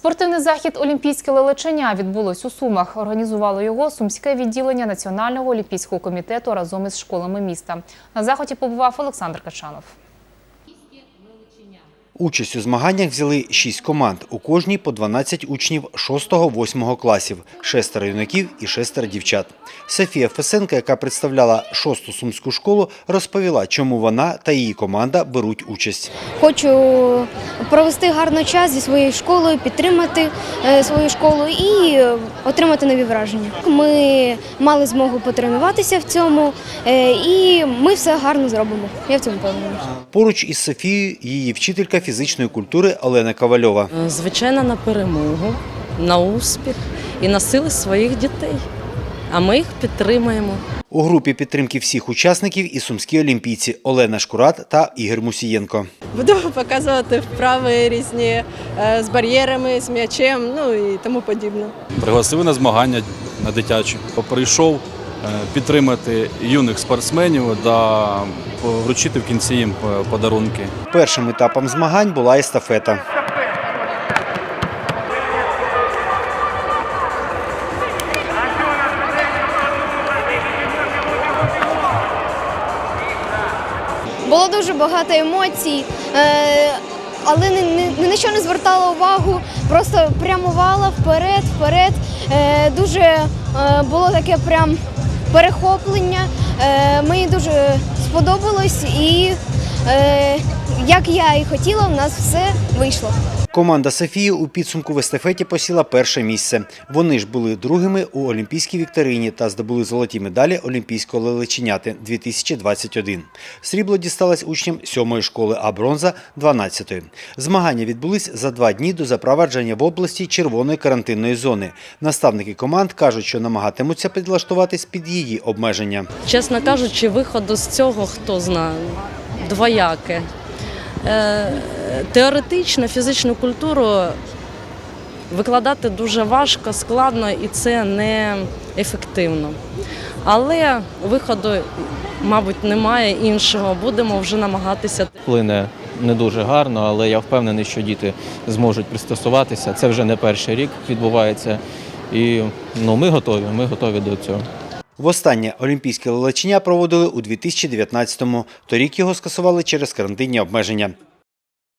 Спортивний захід Олімпійське лелечення відбулось у Сумах. Організувало його сумське відділення Національного олімпійського комітету разом із школами міста. На заході побував Олександр Качанов. Участь у змаганнях взяли шість команд. У кожній по 12 учнів 6-8 класів, шестеро юнаків і шестеро дівчат. Софія Фесенка, яка представляла шосту сумську школу, розповіла, чому вона та її команда беруть участь. Хочу провести гарний час зі своєю школою, підтримати е, свою школу і отримати нові враження. Ми мали змогу потренуватися в цьому, е, і ми все гарно зробимо. Я в цьому впевнена. Поруч із Софією її вчителька фізичної культури Олена Ковальова. Е, Звичайно, на перемогу, на успіх і на сили своїх дітей. А ми їх підтримуємо. У групі підтримки всіх учасників і сумські олімпійці Олена Шкурат та Ігор Мусієнко. Буду показувати вправи різні е, з бар'єрами, з м'ячем, ну і тому подібне. Пригласили на змагання на дитячі. Прийшов підтримати юних спортсменів та вручити в кінці їм е, подарунки. Першим етапом змагань була естафета. Було дуже багато емоцій, е, але ні, на що не звертала увагу, просто прямувала вперед, вперед. Е, Дуже е, було таке прям перехоплення. Е, Мені дуже сподобалось і е, як я і хотіла, у нас все вийшло. Команда Софії у підсумку в естафеті посіла перше місце. Вони ж були другими у Олімпійській вікторині та здобули золоті медалі Олімпійського лелеченяти 2021. Срібло дісталось учням сьомої школи, а бронза 12-ї. Змагання відбулись за два дні до запровадження в області червоної карантинної зони. Наставники команд кажуть, що намагатимуться підлаштуватись під її обмеження. Чесно кажучи, виходу з цього хто знає, двояке. Е, Теоретично фізичну культуру викладати дуже важко, складно і це не ефективно. Але виходу, мабуть, немає іншого. Будемо вже намагатися вплине не дуже гарно, але я впевнений, що діти зможуть пристосуватися. Це вже не перший рік відбувається. І ну, ми готові, ми готові до цього. Востаннє олімпійське лелечення проводили у 2019-му. Торік його скасували через карантинні обмеження.